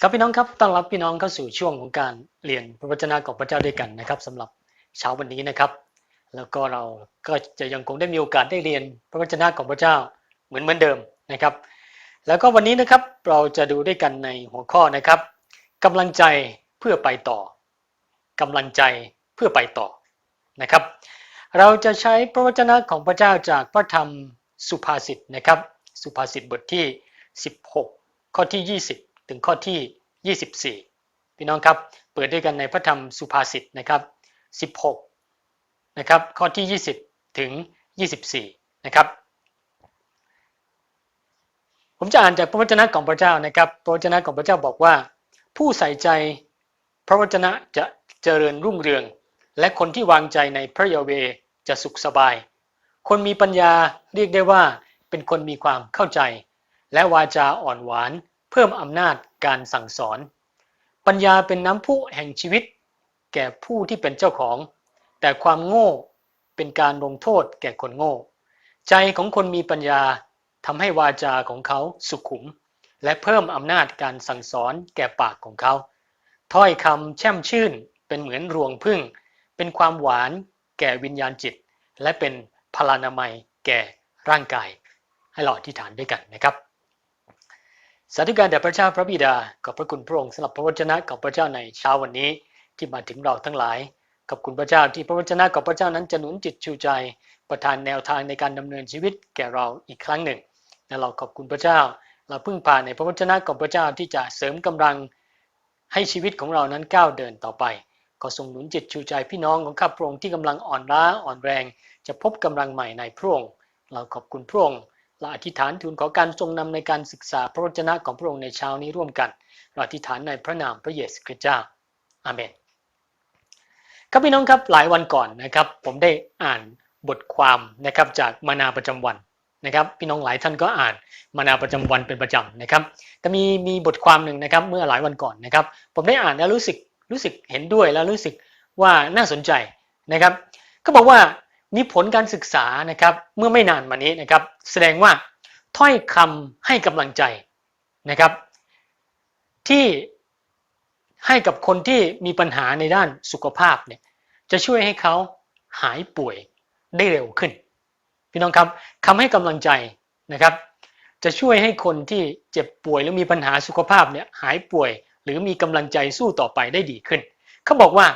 ครับพี่น้องครับต้อนรับพี่น้องเข้าสู่ช่วงของการเรียนพระวจนะของพระเจ้าด้วยกันนะครับสำหรับเช้าวันนี้นะครับ แล้วก็เราก็จะยังคงได้มีโอกาสได้เรียนพระวจนะของพระเจ้าเหมือนเหมือนเดิมนะครับ แล้วก็วันนี้นะครับเราจะดูด้วยกันในหัวข้อนะครับกำลังใจเพื่อไปต่อกำลังใจเพื่อไปต่อนะครับ เราจะใช้พระวจนะของพระเจ้าจากพระธรรมสุภาษิตนะครับ สุภาษิตบทที่ 16 ข้อที่ 20 ถึงข้อที่ 24 พี่น้องครับ เปิดด้วยกันในพระธรรมสุภาษิตนะครับ 16 นะครับ ข้อที่ 20 ถึง 24 นะครับ ผมจะอ่านจากพระวจนะของพระเจ้านะครับ พระวจนะของพระเจ้าบอกว่า ผู้ใส่ใจพระวจนะจะเจริญรุ่งเรือง และคนที่วางใจในพระยาเวห์จะสุขสบาย คนมีปัญญาเรียกได้ว่าเป็นคนมีความเข้าใจ และวาจาอ่อนหวาน เพิ่มอำนาจการสั่งสอน ปัญญาเป็นน้ำพุแห่งชีวิต แก่ผู้ที่เป็นเจ้าของ แต่ความโง่เป็นการลงโทษแก่คนโง่ ใจของคนมีปัญญาทำให้วาจาของเขาสุขุม และเพิ่มอำนาจการสั่งสอนแก่ปากของเขา ถ้อยคำแช่มชื่นเป็นเหมือนรวงพึ่ง เป็นความหวานแก่วิญญาณจิต และเป็นพลานามัยแก่ร่างกาย ให้เราอธิษฐานด้วยกันนะครับ สาธุการแด่พระเจ้าพระบิดาขอบพระคุณพระองค์สำหรับพระวจนะของพระเจ้าในเช้าวันนี้ที่มาถึงเราทั้งหลายขอบคุณพระเจ้าที่พระวจนะของพระเจ้านั้นจะหนุนจิตชูใจ ประทานแนวทางในการดำเนินชีวิตแก่เราอีกครั้งหนึ่งและเราขอบคุณพระเจ้า เราพึ่งพาในพระวจนะของพระเจ้าที่จะเสริมกำลังให้ชีวิตของเรานั้นก้าวเดินต่อไปขอทรงหนุนจิตชูใจพี่น้องของข้าพระองค์ที่กำลังอ่อนล้าอ่อนแรง จะพบกำลังใหม่ในพระองค์เราขอบคุณพระองค์ เราอธิษฐานทูลขอการทรงนำในการศึกษาพระวจนะของพระองค์ในเช้านี้ร่วมกัน เราอธิษฐานในพระนามพระเยซูคริสต์เจ้า อาเมน ครับพี่น้องครับหลายวันก่อนนะครับ ผมได้อ่านบทความนะครับจากมานาประจำวันนะครับ พี่น้องหลายท่านก็อ่านมานาประจำวันเป็นประจำนะครับ แต่มีมีบทความหนึ่งนะครับเมื่อหลายวันก่อนนะครับ ผมได้อ่านแล้วรู้สึกรู้สึกเห็นด้วยแล้วรู้สึกว่าน่าสนใจนะครับ ก็บอกว่า มีผลการศึกษานะครับเมื่อไม่นานมานี้นะครับ แสดงว่าถ้อยคำให้กำลังใจนะครับ ที่ให้กับคนที่มีปัญหาในด้านสุขภาพเนี่ยจะช่วยให้เขาหายป่วยได้เร็วขึ้น พี่น้องครับคำให้กำลังใจนะครับ จะช่วยให้คนที่เจ็บป่วยหรือมีปัญหาสุขภาพเนี่ยหายป่วย หรือมีกำลังใจสู้ต่อไปได้ดีขึ้น เขาบอกว่า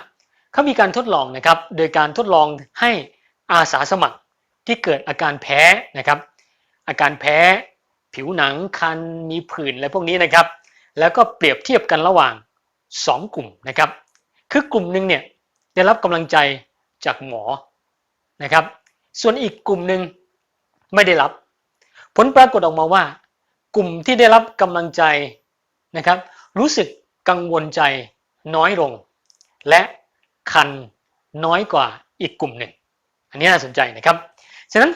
เขามีการทดลองนะครับ โดยการทดลองให้ อาสาสมัครที่เกิดอาการแพ้นะครับ อาการแพ้ผิวหนังคันมีผื่นอะไรพวกนี้นะครับ แล้วก็เปรียบเทียบกันระหว่าง 2 กลุ่มนะครับ คือกลุ่มหนึ่งเนี่ยได้รับกำลังใจจากหมอนะครับ ส่วนอีกกลุ่มหนึ่งไม่ได้รับ ผลปรากฏออกมาว่า กลุ่มที่ได้รับกำลังใจนะครับ รู้สึกกังวลใจน้อยลง และคันน้อยกว่าอีกกลุ่มหนึ่ง อันนี้น่าสนใจนะครับ ฉะนั้น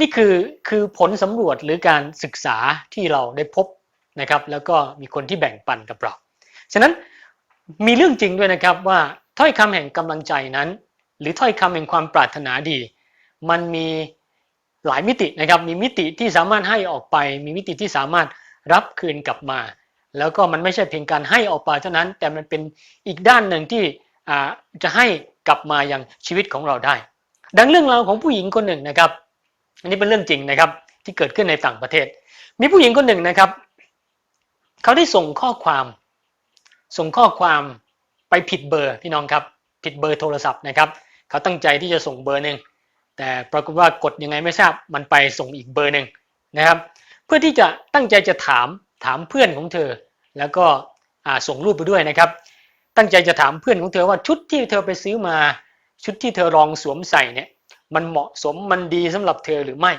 นี่คือคือผลสำรวจหรือการศึกษาที่เราได้พบนะครับ แล้วก็มีคนที่แบ่งปันกับเรา ฉะนั้นมีเรื่องจริงด้วยนะครับว่าถ้อยคำแห่งกำลังใจนั้น หรือถ้อยคำแห่งความปรารถนาดี มันมีหลายมิตินะครับ มีมิติที่สามารถให้ออกไป มีมิติที่สามารถรับคืนกลับมา แล้วก็มันไม่ใช่เพียงการให้ออกไปเท่านั้น แต่มันเป็นอีกด้านหนึ่งที่ จะให้กลับมายังชีวิตของเราได้ ดังเรื่องราวของผู้หญิงคนหนึ่งนะครับ อันนี้เป็นเรื่องจริงนะครับที่เกิดขึ้นในต่างประเทศ มีผู้หญิงคนหนึ่งนะครับ เขาได้ส่งข้อความ ส่งข้อความไปผิดเบอร์พี่น้องครับ ผิดเบอร์โทรศัพท์นะครับ เขาตั้งใจที่จะส่งเบอร์หนึ่งแต่ปรากฏว่ากดยังไงไม่ทราบมันไปส่งอีกเบอร์หนึ่งนะครับ เพื่อที่จะตั้งใจจะถามถามเพื่อนของเธอ แล้วก็ส่งรูปไปด้วยนะครับ ตั้งใจจะถามเพื่อนของเธอว่าชุดที่เธอไปซื้อมา ชุดที่เธอลองสวมใส่เนี่ยมันเหมาะสมมันดีสำหรับเธอหรือไม่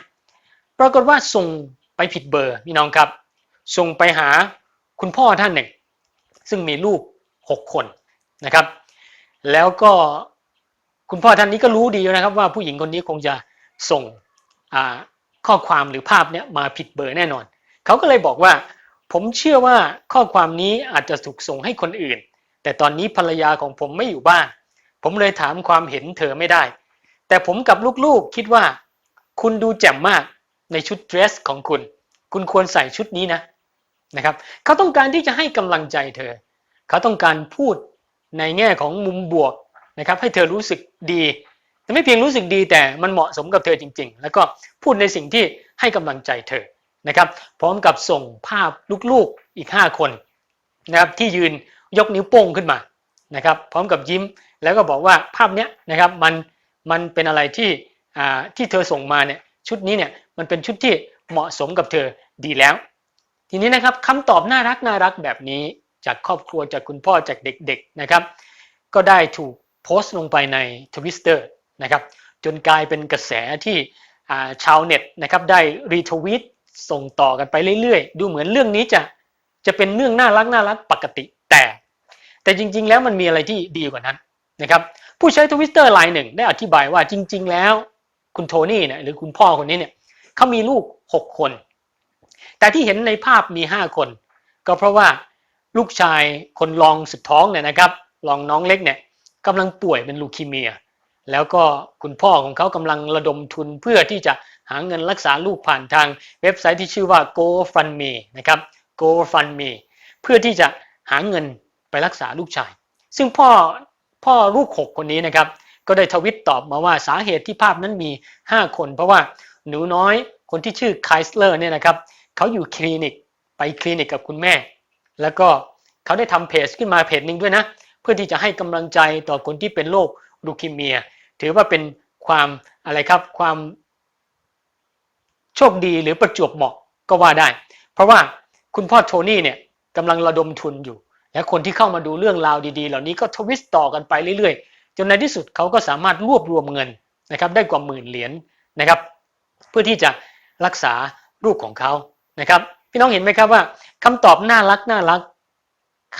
ปรากฏว่าส่งไปผิดเบอร์พี่น้องครับ ส่งไปหาคุณพ่อท่านหนึ่ง ซึ่งมีลูกหกคนนะครับ แล้วก็คุณพ่อท่านนี้ก็รู้ดีนะครับว่าผู้หญิงคนนี้คงจะส่งข้อความหรือภาพเนี้ยมาผิดเบอร์แน่นอน เขาก็เลยบอกว่า ผมเชื่อว่าข้อความนี้อาจจะถูกส่งให้คนอื่น แต่ตอนนี้ภรรยาของผมไม่อยู่บ้าน ผมเลยถามความเห็นเธอไม่ได้ แต่ผมกับลูกๆคิดว่า คุณดูแจ่มมากในชุดเดรสของคุณ คุณควรใส่ชุดนี้นะนะครับ เขาต้องการที่จะให้กำลังใจเธอ เขาต้องการพูดในแง่ของมุมบวกนะครับให้เธอรู้สึกดีแต่ไม่เพียงรู้สึกดีแต่มันเหมาะสมกับเธอจริง ๆ แล้วก็พูดในสิ่งที่ให้กำลังใจเธอนะครับ พร้อมกับส่งภาพลูกๆอีก 5 คนนะครับที่ยืน ยกนิ้วโป้งขึ้นมานะครับพร้อมกับยิ้มแล้วก็บอกว่าภาพเนี้ยนะครับมันมันเป็นอะไรที่อ่าที่เธอส่งมาเนี่ยชุดนี้เนี่ยมันเป็นชุดที่เหมาะสมกับเธอดีแล้ว ทีนี้นะครับคำตอบน่ารักน่ารักแบบนี้จากครอบครัวจากคุณพ่อจากเด็กๆนะครับ ก็ได้ถูกโพสต์ลงไปในทวิสเตอร์นะครับจนกลายเป็นกระแสที่อ่าชาวเน็ตนะครับได้รีทวีตส่งต่อกันไปเรื่อยๆ ดูเหมือนเรื่องนี้จะจะเป็นเรื่องน่ารักน่ารักปกติ แต่จริง ๆ แล้วมันมีอะไรที่ดีกว่านั้นนะครับผู้ใช้ทวิตเตอร์รายหนึ่งได้อธิบายว่าจริง ๆ แล้วคุณโทนี่เนี่ยหรือคุณพ่อคนนี้เนี่ยเขามีลูก 6 คน แต่ที่เห็นในภาพมี 5 คน ก็เพราะว่าลูกชายคนรองสุดท้องเนี่ยนะครับรองน้องเล็กเนี่ยกำลังป่วยเป็นลูคีเมีย แล้วก็คุณพ่อของเขากำลังระดมทุนเพื่อที่จะหาเงินรักษาลูกผ่านทางเว็บไซต์ที่ชื่อว่า GoFundMe นะครับ GoFundMe เพื่อที่จะหาเงิน ไปรักษาลูกชาย ซึ่งพ่อพ่อลูกหกคนนี้นะครับ ก็ได้ทวิตตอบมาว่าสาเหตุที่ภาพนั้นมี 5 คน เพราะว่าหนูน้อยคนที่ชื่อไคสเลอร์เนี่ยนะครับเขาอยู่คลินิกไปคลินิกกับคุณแม่ แล้วก็เขาได้ทำเพจขึ้นมาเพจหนึ่งด้วยนะ เพื่อที่จะให้กำลังใจต่อคนที่เป็นโรคลูคีเมีย ถือว่าเป็นความอะไรครับความโชคดีหรือประจวบเหมาะก็ว่าได้ เพราะว่าคุณพ่อโทนี่เนี่ยกำลังระดมทุนอยู่ และคนที่เข้ามาดูเรื่องราวดีๆ เหล่านี้ก็ทวิสต์ต่อกันไปเรื่อยๆ จนในที่สุดเขาก็สามารถรวบรวมเงินนะครับได้กว่าหมื่นเหรียญนะครับ เพื่อที่จะรักษาลูกของเขานะครับ พี่น้องเห็นไหมครับว่าคำตอบน่ารักน่ารัก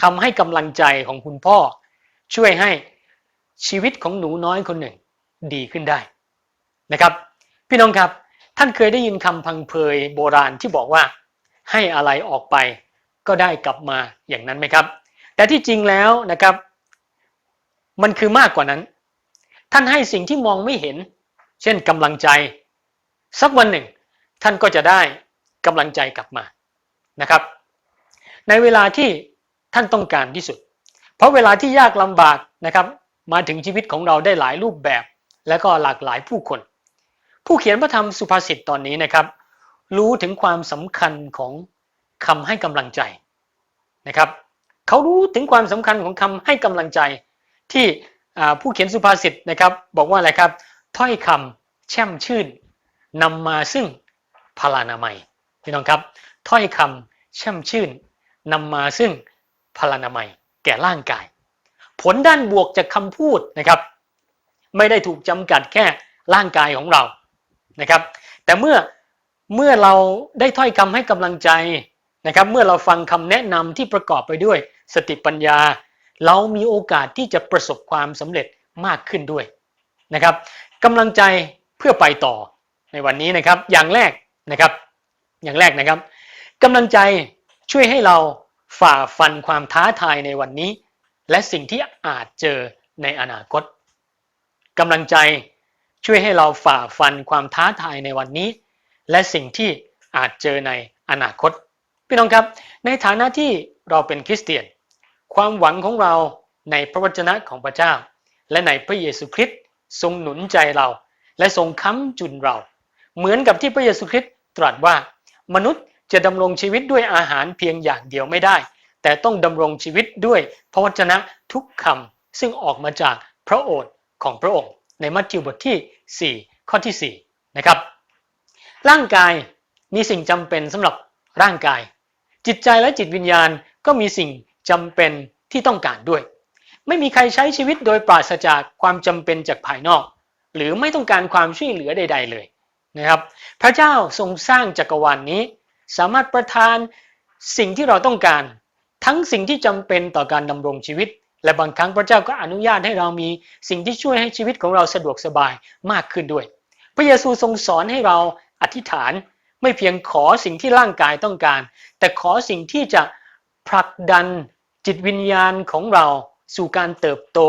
คำให้กำลังใจของคุณพ่อ ช่วยให้ชีวิตของหนูน้อยคนหนึ่งดีขึ้นได้นะครับ พี่น้องครับท่านเคยได้ยินคำพังเพยโบราณที่บอกว่า ให้อะไรออกไป ก็ได้กลับมาอย่างนั้นไหมครับ แต่ที่จริงแล้วนะครับ มันคือมากกว่านั้น ท่านให้สิ่งที่มองไม่เห็น เช่นกำลังใจ สักวันหนึ่ง ท่านก็จะได้กำลังใจกลับมานะครับ ในเวลาที่ท่านต้องการที่สุด เพราะเวลาที่ยากลำบากนะครับ มาถึงชีวิตของเราได้หลายรูปแบบ และก็หลากหลายผู้คน ผู้เขียนพระธรรมสุภาษิตตอนนี้นะครับ รู้ถึงความสำคัญของ คำให้กำลังใจนะครับเขารู้ถึงความสำคัญของคำให้กำลังใจ ที่ผู้เขียนสุภาษิตนะครับ บอกว่าอะไรครับถ้อยคำแช่มชื่นนำมาซึ่งพลานามัยพี่น้องครับถ้อยคำแช่มชื่นนำมาซึ่งพลานามัย แก่ร่างกาย ผลด้านบวกจากคำพูดนะครับ ไม่ได้ถูกจำกัดแค่ร่างกายของเรานะครับ แต่เมื่อเมื่อเราได้ถ้อยคำให้กำลังใจ นะครับเมื่อเราฟังคำแนะนำที่ประกอบไปด้วยสติปัญญา เรามีโอกาสที่จะประสบความสำเร็จมากขึ้นด้วยนะครับกำลังใจเพื่อไปต่อในวันนี้นะครับอย่างแรกนะครับอย่างแรกนะครับกำลังใจช่วยให้เราฝ่าฟันความท้าทายในวันนี้ และสิ่งที่อาจเจอในอนาคตกำลังใจช่วยให้เราฝ่าฟันความท้าทายในวันนี้ และสิ่งที่อาจเจอในอนาคต พี่น้องครับ ในฐานะที่เราเป็นคริสเตียน ความหวังของเราในพระวจนะของพระเจ้า และในพระเยซูคริสต์ทรงหนุนใจเรา และทรงค้ำจุนเรา เหมือนกับที่พระเยซูคริสต์ตรัสว่า มนุษย์จะดำรงชีวิตด้วยอาหารเพียงอย่างเดียวไม่ได้ แต่ต้องดำรงชีวิตด้วยพระวจนะทุกคำซึ่งออกมาจากพระโอษฐ์ของพระองค์ ในมัทธิวบทที่ 4 ข้อที่4นะครับร่างกายมีสิ่งจำเป็นสำหรับร่างกาย จิตใจและจิตวิญญาณก็มีสิ่งจำเป็นที่ต้องการด้วย ไม่มีใครใช้ชีวิตโดยปราศจากความจำเป็นจากภายนอก หรือไม่ต้องการความช่วยเหลือใด ๆ เลยนะครับ พระเจ้าทรงสร้างจักรวาลนนี้ สามารถประทานสิ่งที่เราต้องการ ทั้งสิ่งที่จำเป็นต่อการดำรงชีวิต และบางครั้งพระเจ้าก็อนุญาตให้เรามีสิ่งที่ช่วยให้ชีวิตของเราสะดวกสบายมากขึ้นด้วย พระเยซูทรงสอนให้เราอธิษฐาน ไม่เพียงขอสิ่งที่ร่างกายต้องการ แต่ขอสิ่งที่จะผลักดันจิตวิญญาณของเราสู่การเติบโต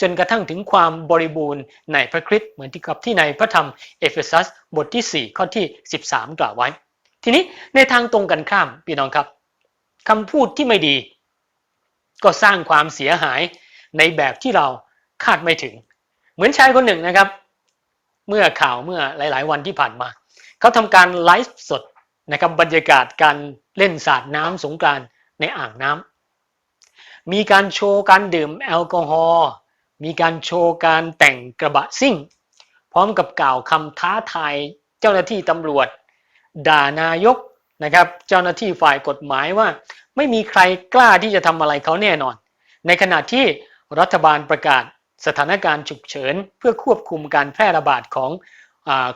จนกระทั่งถึงความบริบูรณ์ในพระคริสต์เหมือนที่กับที่ในพระธรรมเอเฟซัสบทที่ 4 ข้อที่ 13 กล่าวไว้ ทีนี้ในทางตรงกันข้ามพี่น้องครับคำพูดที่ไม่ดี ก็สร้างความเสียหายในแบบที่เราคาดไม่ถึง เหมือนชายคนหนึ่งนะครับ เมื่อข่าวเมื่อหลาย ๆ วันที่ผ่านมา เขาทำการไลฟ์สดนะครับบรรยากาศการเล่นสาดน้ำสงกรานในอ่างน้ำมีการโชว์การดื่มแอลกอฮอล์มีการโชว์การแต่งกระบะซิ่ง พร้อมกับกล่าวคำท้าทายเจ้าหน้าที่ตำรวจ ด่านายกนะครับ เจ้าหน้าที่ฝ่ายกฎหมายว่า ไม่มีใครกล้าที่จะทำอะไรเขาแน่นอน ในขณะที่รัฐบาลประกาศสถานการณ์ฉุกเฉิน เพื่อควบคุมการแพร่ระบาดของ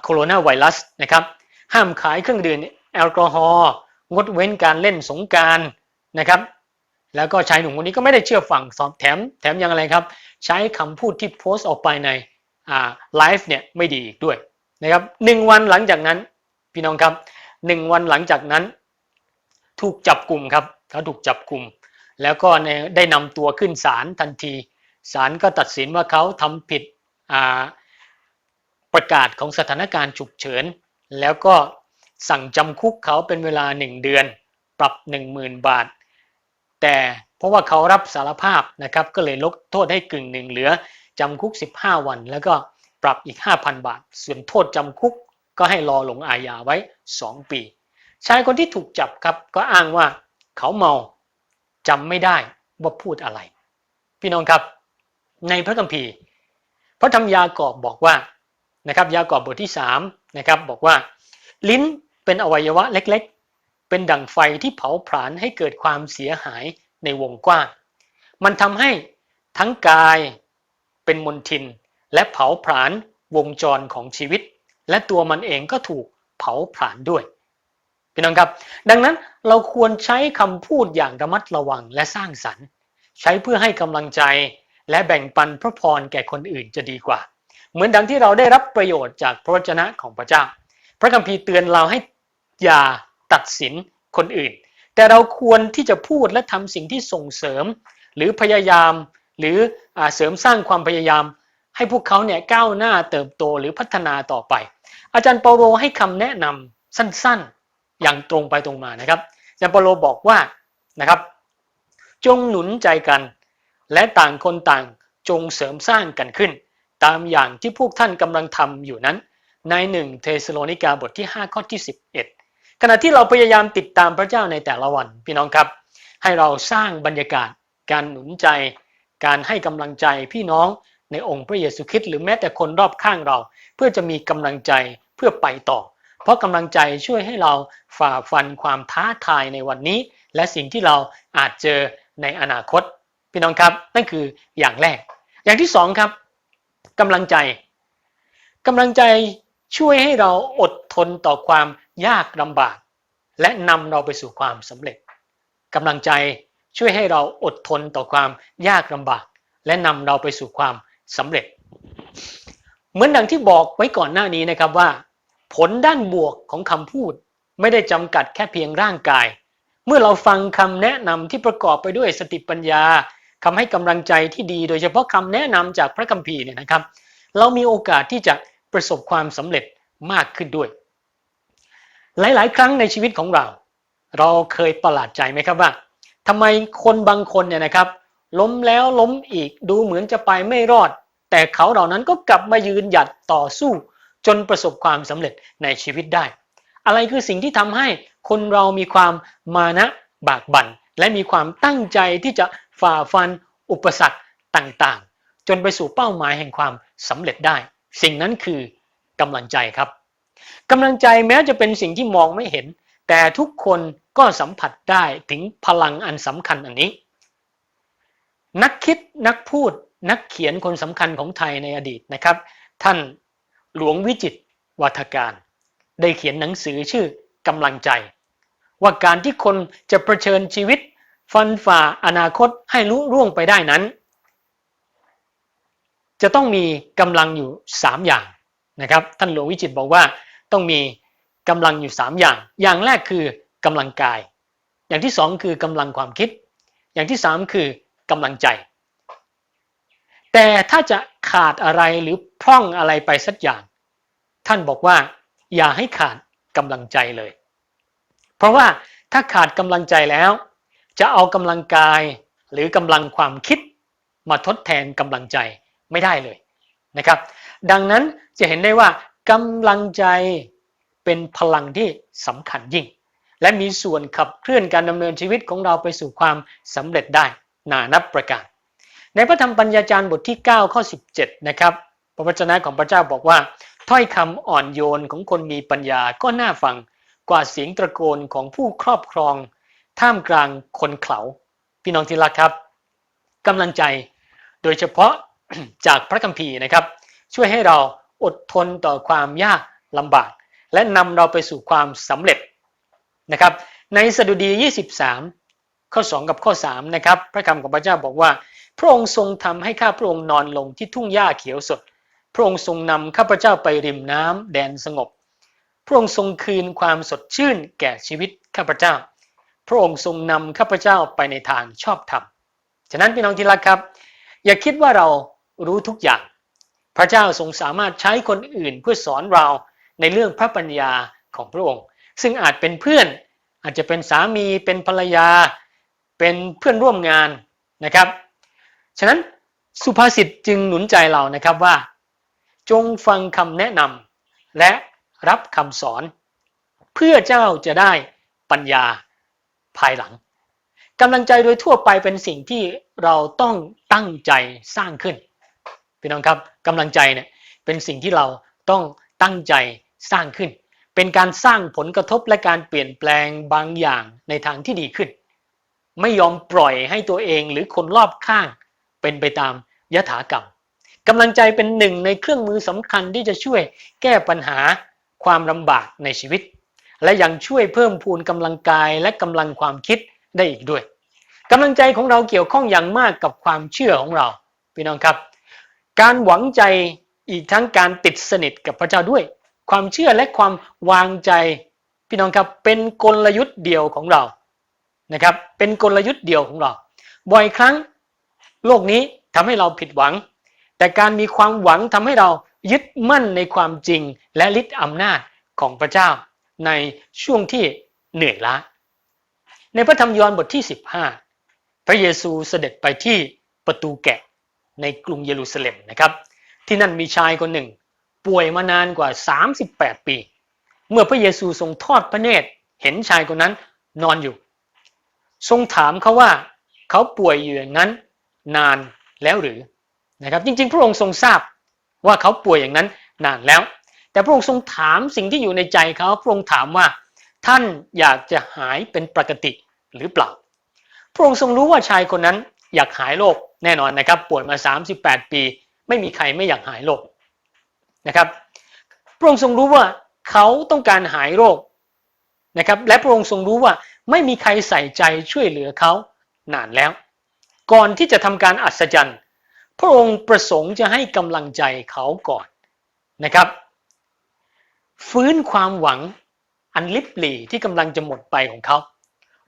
โคโรนาไวรัสนะครับห้ามขายเครื่องดื่มแอลกอฮอล์งดเว้นการเล่นสงการนะครับ แล้วก็ชายหนุ่มคนนี้ก็ไม่ได้เชื่อฟังสอบแถมแถมยังอะไรครับ ใช้คำพูดที่โพสต์ออกไปในไลฟ์เนี่ยไม่ดีอีกด้วยนะครับหนึ่งวันหลังจากนั้นพี่น้องครับหนึ่งวันหลังจากนั้น ถูกจับกลุ่มครับเขาถูกจับกลุ่ม แล้วก็ได้นำตัวขึ้นศาลทันทีศาลก็ตัดสินว่าเขาทำผิดอ่า ประกาศของสถานการณ์ฉุกเฉิน แล้วก็สั่งจำคุกเขาเป็นเวลาหนึ่งเดือน ปรับ 10,000 บาท แต่เพราะว่าเขารับสารภาพนะครับก็เลยลดโทษให้กึ่งหนึ่งเหลือจำคุก 15 วัน แล้วก็ปรับอีก 5,000 บาท ส่วนโทษจำคุกก็ให้รอลงอาญาไว้ 2 ปี ชายคนที่ถูกจับครับก็อ้างว่าเขาเมาจำไม่ได้ว่าพูดอะไร พี่น้องครับ ในพระคัมภีร์ พระธรรมยากอบบอกว่า นะครับยากอบบทที่3นะครับบอกว่า ลิ้นเป็นอวัยวะเล็กๆ เป็นดั่งไฟที่เผาผลาญให้เกิดความเสียหายในวงกว้าง มันทำให้ทั้งกายเป็นมลทิน และเผาผลาญวงจรของชีวิต และตัวมันเองก็ถูกเผาผลาญด้วยพี่น้องครับ ดังนั้นเราควรใช้คำพูดอย่างระมัดระวังและสร้างสรรค์ ใช้เพื่อให้กำลังใจและแบ่งปันพระพรแก่คนอื่นจะดีกว่า เหมือนดังที่เราได้รับประโยชน์จากพระวจนะของพระเจ้า พระคัมภีร์เตือนเราให้อย่าตัดสินคนอื่น แต่เราควรที่จะพูดและทำสิ่งที่ส่งเสริม หรือพยายามหรือเสริมสร้างความพยายาม ให้พวกเขาเนี่ยก้าวหน้าเติบโตหรือพัฒนาต่อไป อาจารย์เปาโลให้คำแนะนำสั้นๆ อย่างตรงไปตรงมานะครับอาจารย์เปาโลบอกว่านะครับ จงหนุนใจกัน และต่างคนต่างจงเสริมสร้างกันขึ้น ตามอย่างที่พวกท่านกำลังทำอยู่นั้น ในหนึ่งเทสโลนิกาบทที่ 5 ข้อที่ 11 ขณะที่เราพยายามติดตามพระเจ้าในแต่ละวัน พี่น้องครับ ให้เราสร้างบรรยากาศ การหนุนใจ การให้กำลังใจพี่น้องในองค์พระเยซูคริสต์หรือแม้แต่คนรอบข้างเรา เพื่อจะมีกำลังใจเพื่อไปต่อ เพราะกำลังใจช่วยให้เราฝ่าฟันความท้าทายในวันนี้ และสิ่งที่เราอาจเจอในอนาคต พี่น้องครับ นั่นคืออย่างแรก อย่างที่สองครับ กำลังใจกำลังใจช่วยให้เราอดทนต่อความยากลำบาก และนำเราไปสู่ความสำเร็จกำลังใจช่วยให้เราอดทนต่อความยากลำบาก และนำเราไปสู่ความสำเร็จ เหมือนดังที่บอกไว้ก่อนหน้านี้นะครับว่า ผลด้านบวกของคำพูดไม่ได้จำกัดแค่เพียงร่างกาย เมื่อเราฟังคำแนะนำที่ประกอบไปด้วยสติปัญญา คำให้กำลังใจที่ดี โดยเฉพาะคำแนะนำจากพระคัมภีร์เนี่ยนะครับ เรามีโอกาสที่จะประสบความสำเร็จมากขึ้นด้วย หลาย ๆ ครั้งในชีวิตของเรา เราเคยประหลาดใจไหมครับว่าทำไมคนบางคนเนี่ยนะครับ ล้มแล้วล้มอีกดูเหมือนจะไปไม่รอด แต่เขาเหล่านั้นก็กลับมายืนหยัดต่อสู้ จนประสบความสำเร็จในชีวิตได้ อะไรคือสิ่งที่ทำให้คนเรามีความมานะบากบัน่นและมีความตั้งใจที่จะ ฝ่าฟัน อุปสรรคต่างๆ จนไปสู่เป้าหมายแห่งความสำเร็จได้ สิ่งนั้นคือกำลังใจครับกำลังใจแม้จะเป็นสิ่งที่มองไม่เห็น แต่ทุกคนก็สัมผัสได้ถึงพลังอันสำคัญอันนี้ นักคิดนักพูดนักเขียนคนสำคัญของไทยในอดีตนะครับ ท่านหลวงวิจิตวัฒการ ได้เขียนหนังสือชื่อกำลังใจ ว่าการที่คนจะะเผชิญชีวิต ฟันฝ่าอนาคตให้ลุร่วงไปได้นั้น จะต้องมีกำลังอยู่ 3 อย่างนะครับท่านหลวงวิจิตบอกว่าต้องมีกำลังอยู่ 3 อย่าง อย่างแรกคือกำลังกาย อย่างที่ 2 คือกำลังความคิด อย่างที่ 3 คือกำลังใจ แต่ถ้าจะขาดอะไรหรือพร่องอะไรไปสักอย่าง ท่านบอกว่าอย่าให้ขาดกำลังใจเลย เพราะว่าถ้าขาดกำลังใจแล้ว จะเอากำลังกายหรือกำลังความคิดมาทดแทนกำลังใจไม่ได้เลยนะครับ ดังนั้นจะเห็นได้ว่ากำลังใจเป็นพลังที่สำคัญยิ่ง และมีส่วนขับเคลื่อนการดำเนินชีวิตของเราไปสู่ความสำเร็จได้นานับประการ ในพระธรรมปัญญาจารย์บทที่ 9 ข้อ 17 นะครับ พระวจนะของพระเจ้าบอกว่า ถ้อยคำอ่อนโยนของคนมีปัญญาก็น่าฟังกว่าเสียงตะโกนของผู้ครอบครอง ท่ามกลางคนเขาพี่น้องที่รักครับกำลังใจโดยเฉพาะจากพระคัมภีร์นะครับ ช่วยให้เราอดทนต่อความยากลำบาก และนำเราไปสู่ความสำเร็จนะครับ ในสดุดี 23 ข้อ 2 กับข้อ 3 นะครับ พระคำของพระเจ้าบอกว่า พระองค์ทรงทำให้ข้าพระองค์นอนลงที่ทุ่งหญ้าเขียวสด พระองค์ทรงนำข้าพระเจ้าไปริมน้ำแดนสงบ พระองค์ทรงคืนความสดชื่นแก่ชีวิตข้าพระเจ้า ระองค์ทรงนำข้าพเจ้าไปในทางชอบธรรม ฉะนั้นพี่น้องที่รักครับ อย่าคิดว่าเรารู้ทุกอย่าง พระเจ้าทรงสามารถใช้คนอื่นเพื่อสอนเราในเรื่องพระปัญญาของพระองค์ ซึ่งอาจเป็นเพื่อน อาจจะเป็นสามี เป็นภรรยา เป็นเพื่อนร่วมงานนะครับ ฉะนั้นสุภาษิตจึงหนุนใจเรานะครับว่า จงฟังคำแนะนำและรับคำสอน เพื่อเจ้าจะได้ปัญญา ภายหลังกำลังใจโดยทั่วไปเป็นสิ่งที่เราต้องตั้งใจสร้างขึ้นพี่น้องครับกำลังใจเนี่ยเป็นสิ่งที่เราต้องตั้งใจสร้างขึ้น เป็นการสร้างผลกระทบและการเปลี่ยนแปลงบางอย่างในทางที่ดีขึ้น ไม่ยอมปล่อยให้ตัวเองหรือคนรอบข้างเป็นไปตามยถากรรมกำลังใจเป็นหนึ่งในเครื่องมือสำคัญที่จะช่วยแก้ปัญหาความลำบากในชีวิต และยังช่วยเพิ่มพูนกำลังกายและกำลังความคิดได้อีกด้วยกำลังใจของเราเกี่ยวข้องอย่างมากกับความเชื่อของเราพี่น้องครับ การหวังใจอีกทั้งการติดสนิทกับพระเจ้าด้วย ความเชื่อและความวางใจพี่น้องครับเป็นกลยุทธ์เดียวของเรานะครับเป็นกลยุทธ์เดียวของเรา บ่อยครั้งโลกนี้ทำให้เราผิดหวัง แต่การมีความหวังทำให้เรายึดมั่นในความจริงและฤทธิ์อำนาจของพระเจ้า ในช่วงที่เหนื่อยล้า ในพระธรรมยอห์นบทที่ 15 พระเยซูเสด็จไปที่ประตูแกะในกรุงเยรูซาเล็มนะครับ ที่นั่นมีชายคนหนึ่ง ป่วยมานานกว่า 38 ปี เมื่อพระเยซูทรงทอดพระเนตรเห็นชายคนนั้นนอนอยู่ ทรงถามเขาว่าเขาป่วยอยู่อย่างนั้นนานแล้วหรือนะครับ จริงๆ พระองค์ทรงทราบว่าเขาป่วยอย่างนั้นนานแล้ว แต่พระองค์ทรงถามสิ่งที่อยู่ในใจเขาพระองค์ถามว่า ท่านอยากจะหายเป็นปกติหรือเปล่า พระองค์ทรงรู้ว่าชายคนนั้นอยากหายโรคแน่นอนนะครับป่วยมา 38 ปี ไม่มีใครไม่อยากหายโรคนะครับ พระองค์ทรงรู้ว่าเขาต้องการหายโรคนะครับ และพระองค์ทรงรู้ว่าไม่มีใครใส่ใจช่วยเหลือเขานานแล้ว ก่อนที่จะทำการอัศจรรย์ พระองค์ประสงค์จะให้กำลังใจเขาก่อนนะครับ ฟื้นความหวังอันลิบหลี่ที่กำลังจะหมดไปของเขา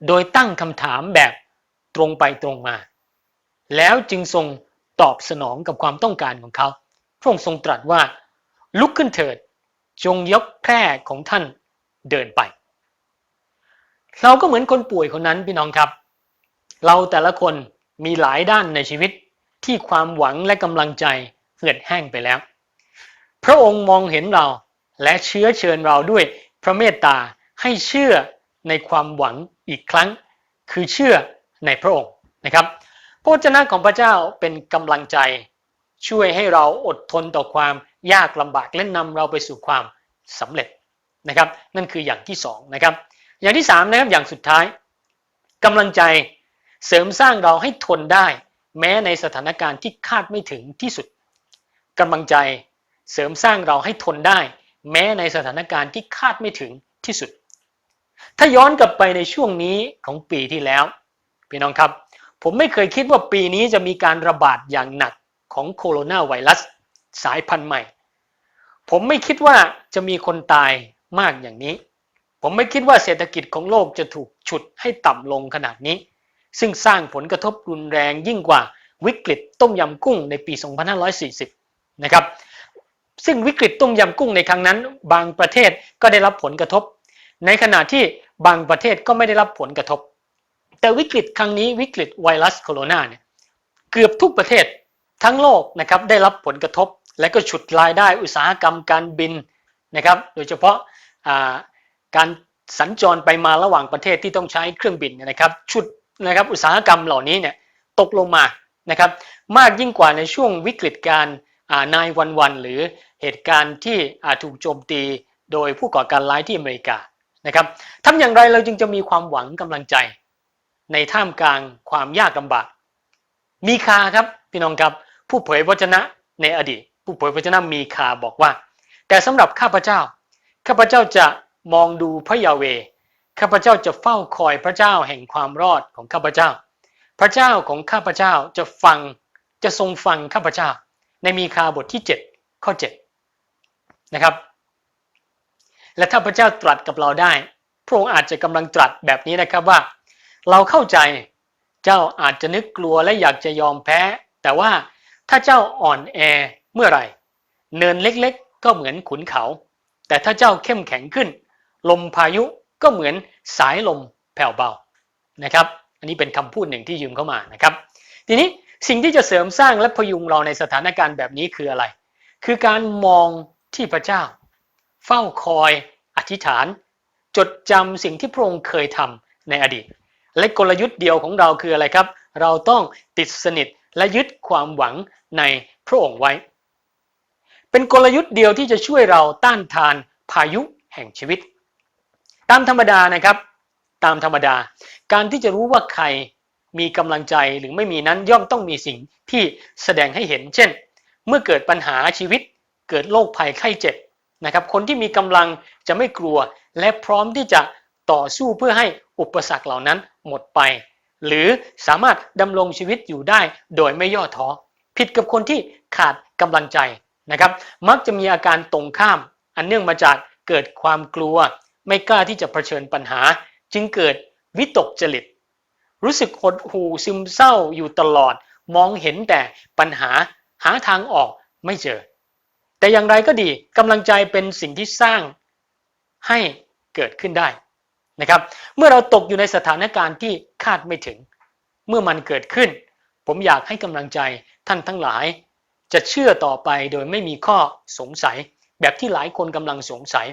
โดยตั้งคำถามแบบตรงไปตรงมา แล้วจึงทรงตอบสนองกับความต้องการของเขา พระองค์ทรงตรัสว่า ลุกขึ้นเถิด จงยกแคร่ของท่านเดินไป เราก็เหมือนคนป่วยคนนั้นพี่น้องครับ เราแต่ละคนมีหลายด้านในชีวิตที่ความหวังและกำลังใจเหือดแห้งไปแล้ว พระองค์มองเห็นเรา และเชื้อเชิญเราด้วยพระเมตตาให้เชื่อในความหวังอีกครั้ง คือเชื่อในพระองค์นะครับพระวจนะของพระเจ้าเป็นกำลังใจ ช่วยให้เราอดทนต่อความยากลำบากและนำเราไปสู่ความสำเร็จนะครับ นั่นคืออย่างที่สองนะครับอย่างที่สามนะครับอย่างสุดท้ายกำลังใจเสริมสร้างเราให้ทนได้ แม้ในสถานการณ์ที่คาดไม่ถึงที่สุดกำลังใจเสริมสร้างเราให้ทนได้ แม้ในสถานการณ์ที่คาดไม่ถึงที่สุด ถ้าย้อนกลับไปในช่วงนี้ของปีที่แล้ว พี่น้องครับ ผมไม่เคยคิดว่าปีนี้จะมีการระบาดอย่างหนักของโคโรนาไวรัสสายพันธุ์ใหม่ ผมไม่คิดว่าจะมีคนตายมากอย่างนี้ ผมไม่คิดว่าเศรษฐกิจของโลกจะถูกฉุดให้ต่ำลงขนาดนี้ ซึ่งสร้างผลกระทบรุนแรงยิ่งกว่าวิกฤตต้มยำกุ้งในปี 2540 นะครับ ซึ่งวิกฤตต้มยำกุ้งในครั้งนั้น บางประเทศก็ได้รับผลกระทบ ในขณะที่บางประเทศก็ไม่ได้รับผลกระทบ แต่วิกฤตครั้งนี้วิกฤตไวรัสโคโรนาเนี่ยเกือบทุกประเทศทั้งโลกนะครับได้รับผลกระทบ และก็ฉุดรายได้อุตสาหกรรมการบินนะครับโดยเฉพาะการสัญจรไปมาระหว่างประเทศที่ต้องใช้เครื่องบินนะครับชุดนะครับอุตสาหกรรมเหล่านี้เนี่ยตกลงมานะครับมากยิ่งกว่าในช่วงวิกฤตการ นายวันวันหรือเหตุการณ์ที่ถูกโจมตีโดยผู้ก่อการร้ายที่อเมริกานะครับทำอย่างไรเราจึงจะมีความหวังกำลังใจ ในท่ามกลางความยากลำบาก มีคาครับพี่น้องครับผู้เผยวจนะในอดีต ผู้เผยวจนะมีคาบอกว่า แต่สำหรับข้าพเจ้า ข้าพเจ้าจะมองดูพระยาเว ข้าพเจ้าจะเฝ้าคอยพระเจ้าแห่งความรอดของข้าพเจ้า พระเจ้าของข้าพเจ้าจะฟังจะทรงฟังข้าพเจ้า ในมีคาบทที่ 7 ข้อ 7 นะครับ และถ้าพระเจ้าตรัสกับเราได้ พระองค์อาจจะกำลังตรัสแบบนี้นะครับว่า เราเข้าใจเจ้าอาจจะนึกกลัวและอยากจะยอมแพ้ แต่ว่าถ้าเจ้าอ่อนแอเมื่อไหร่ เนินเล็กๆ ก็เหมือนขุนเขา แต่ถ้าเจ้าเข้มแข็งขึ้น ลมพายุก็เหมือนสายลมแผ่วเบานะครับ อันนี้เป็นคำพูดหนึ่งที่ยืมเข้ามานะครับ ทีนี้ สิ่งที่จะเสริมสร้างและพยุงเราในสถานการณ์แบบนี้คืออะไร คือการมองที่พระเจ้า เฝ้าคอย อธิษฐาน จดจำสิ่งที่พระองค์เคยทำในอดีต และกลยุทธ์เดียวของเราคืออะไรครับ เราต้องติดสนิทและยึดความหวังในพระองค์ไว้ เป็นกลยุทธ์เดียวที่จะช่วยเราต้านทานพายุแห่งชีวิต ตามธรรมดานะครับ ตามธรรมดา การที่จะรู้ว่าใคร มีกำลังใจหรือไม่มีนั้นย่อมต้องมีสิ่งที่แสดงให้เห็น เช่น เมื่อเกิดปัญหาชีวิต เกิดโรคภัยไข้เจ็บนะครับ คนที่มีกำลังจะไม่กลัว และพร้อมที่จะต่อสู้เพื่อให้อุปสรรคเหล่านั้นหมดไป หรือสามารถดำรงชีวิตอยู่ได้โดยไม่ย่อท้อผิดกับคนที่ขาดกำลังใจนะครับ มักจะมีอาการตรงข้าม อันเนื่องมาจากเกิดความกลัว ไม่กล้าที่จะเผชิญปัญหา จึงเกิดวิตกจริต รู้สึกหดหู่ซึมเศร้าอยู่ตลอด มองเห็นแต่ปัญหาหาทางออกไม่เจอ แต่อย่างไรก็ดีกำลังใจเป็นสิ่งที่สร้างให้เกิดขึ้นได้นะครับ เมื่อเราตกอยู่ในสถานการณ์ที่คาดไม่ถึง เมื่อมันเกิดขึ้น ผมอยากให้กำลังใจท่านทั้งหลาย จะเชื่อต่อไปโดยไม่มีข้อสงสัย แบบที่หลายคนกำลังสงสัย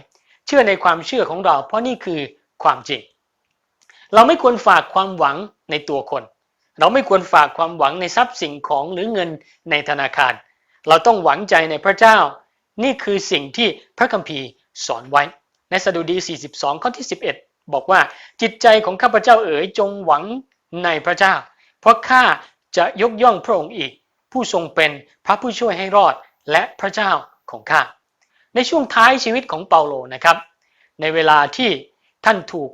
เชื่อในความเชื่อของเรา เพราะนี่คือความจริง เราไม่ควรฝากความหวังในตัวคน เราไม่ควรฝากความหวังในทรัพย์สิ่งของหรือเงินในธนาคาร เราต้องหวังใจในพระเจ้า นี่คือสิ่งที่พระคัมภีร์สอนไว้ ในสดุดี 42 ข้อที่ 11 บอกว่าจิตใจของข้าพเจ้าเอ๋ยจงหวังในพระเจ้า เพราะข้าจะยกย่องพระองค์อีก ผู้ทรงเป็นพระผู้ช่วยให้รอดและพระเจ้าของข้าในช่วงท้ายชีวิตของเปาโลนะครับ ในเวลาที่ท่านถูก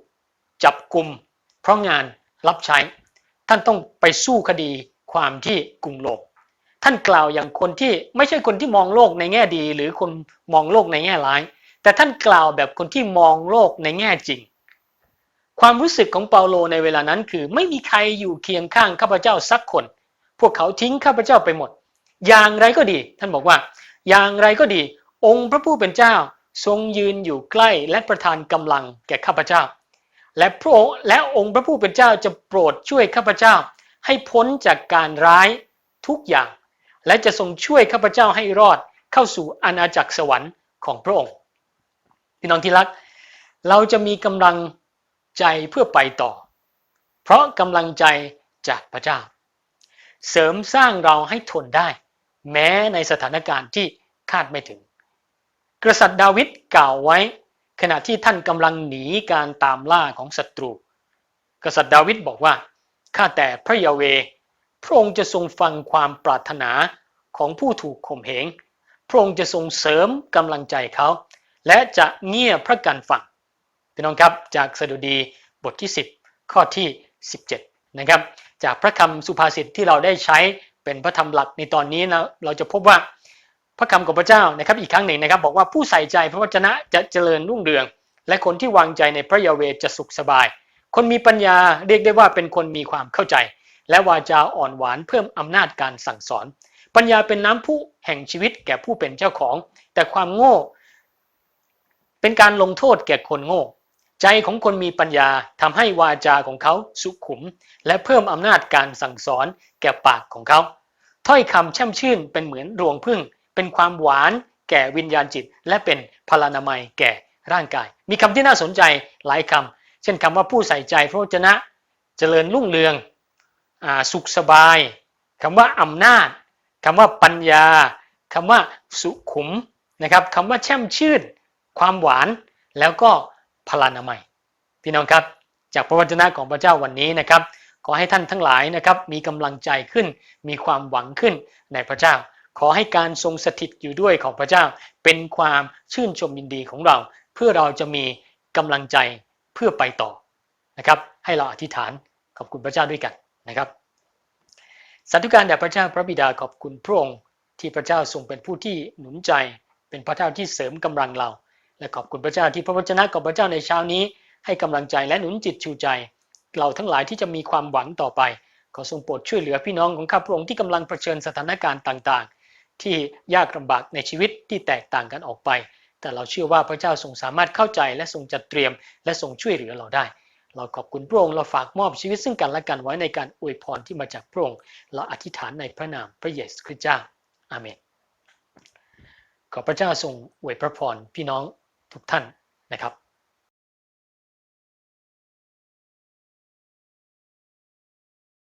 จับกลุ่ม เพราะงานรับใช้ ท่านต้องไปสู้คดีความที่กรุงโรมท่านกล่าวอย่างคนที่ไม่ใช่คนที่มองโลกในแง่ดี หรือคนมองโลกในแง่ร้าย แต่ท่านกล่าวแบบคนที่มองโลกในแง่จริง ความรู้สึกของเปาโลในเวลานั้นคือไม่มีใครอยู่เคียงข้างข้าพเจ้าสักคน พวกเขาทิ้งข้าพเจ้าไปหมด อย่างไรก็ดี ท่านบอกว่า อย่างไรก็ดี องค์พระผู้เป็นเจ้าทรงยืนอยู่ใกล้และประทานกำลังแก่ข้าพเจ้า และพระองค์และองค์พระผู้เป็นเจ้าจะโปรดช่วยข้าพเจ้า ให้พ้นจากการร้ายทุกอย่าง และจะทรงช่วยข้าพเจ้าให้รอดเข้าสู่อาณาจักรสวรรค์ของพระองค์พี่น้องที่รัก เราจะมีกำลังใจเพื่อไปต่อ เพราะกำลังใจจากพระเจ้า เสริมสร้างเราให้ทนได้ แม้ในสถานการณ์ที่คาดไม่ถึง กษัตริย์ดาวิดกล่าวไว้ ขณะที่ท่านกำลังหนีการตามล่าของศัตรู กษัตริย์ดาวิดบอกว่า ข้าแต่พระยาเว พระองค์จะทรงฟังความปรารถนาของผู้ถูกข่มเหง พระองค์จะทรงเสริมกำลังใจเขา และจะเงี่ยพระกันฟังพี่น้องครับจากสดุดีบทที่ 10 ข้อที่ 17 นะครับ จากพระคำสุภาษิตที่เราได้ใช้เป็นพระธรรมหลักในตอนนี้นะเราจะพบว่า พระคำของพระเจ้านะครับอีกครั้งหนึ่งนะครับ บอกว่าผู้ใส่ใจพระวจนะจะเจริญรุ่งเรือง และคนที่วางใจในพระยาเวจะสุขสบาย คนมีปัญญาเรียกได้ว่าเป็นคนมีความเข้าใจ และวาจาอ่อนหวานเพิ่มอำนาจการสั่งสอน ปัญญาเป็นน้ำผู้แห่งชีวิตแก่ผู้เป็นเจ้าของ แต่ความโง่ เป็นการลงโทษแก่คนโง่ ใจของคนมีปัญญาทำให้วาจาของเขาสุขุม และเพิ่มอำนาจการสั่งสอน แก่ปากของเขาถ้อยคำแช่มชื่นเป็นเหมือนรวงพึ่ง เป็นความหวานแก่วิญญาณจิต และเป็นพลานามัยแก่ร่างกาย มีคำที่น่าสนใจหลายคำเช่นคำว่าผู้ใส่ใจพระวจนะเจริญรุ่งเรืองอสุขสบายคำว่าอำนาจคำว่าปัญญาคำว่าสุขุมนะครับคำว่าแช่มชื่น ความหวานแล้วก็พลานามัย พี่น้องครับ จากพระวจนะของพระเจ้าวันนี้นะครับ ขอให้ท่านทั้งหลายนะครับมีกำลังใจขึ้น มีความหวังขึ้นในพระเจ้า ขอให้การทรงสถิตอยู่ด้วยของพระเจ้า เป็นความชื่นชมยินดีของเรา เพื่อเราจะมีกำลังใจเพื่อไปต่อนะครับ ให้เราอธิษฐานขอบคุณพระเจ้าด้วยกันนะครับสาธุการแด่พระเจ้าพระบิดาขอบคุณพระองค์ที่พระเจ้าทรงเป็นผู้ที่หนุนใจ เป็นพระเจ้าที่เสริมกำลังเรา และขอบคุณพระเจ้าที่พระวจนะของพระเจ้าในเช้านี้ ให้กำลังใจและหนุนจิตชูใจ เราทั้งหลายที่จะมีความหวังต่อไป ขอทรงโปรดช่วยเหลือพี่น้องของข้าพระองค์ที่กำลังเผชิญสถานการณ์ต่างๆ ที่ยากลำบากในชีวิตที่แตกต่างกันออกไป แต่เราเชื่อว่าพระเจ้าทรงสามารถเข้าใจและทรงจัดเตรียม และทรงช่วยเหลือเราได้ เราขอบคุณพระองค์เราฝากมอบชีวิตซึ่งกันและกันไว้ในการอวยพรที่มาจากพระองค์เราอธิษฐานในพระนามพระเยซูคริสต์เจ้าอาเมนขอพระเจ้าทรงอวยพระพรพี่น้องทุกท่านนะครับ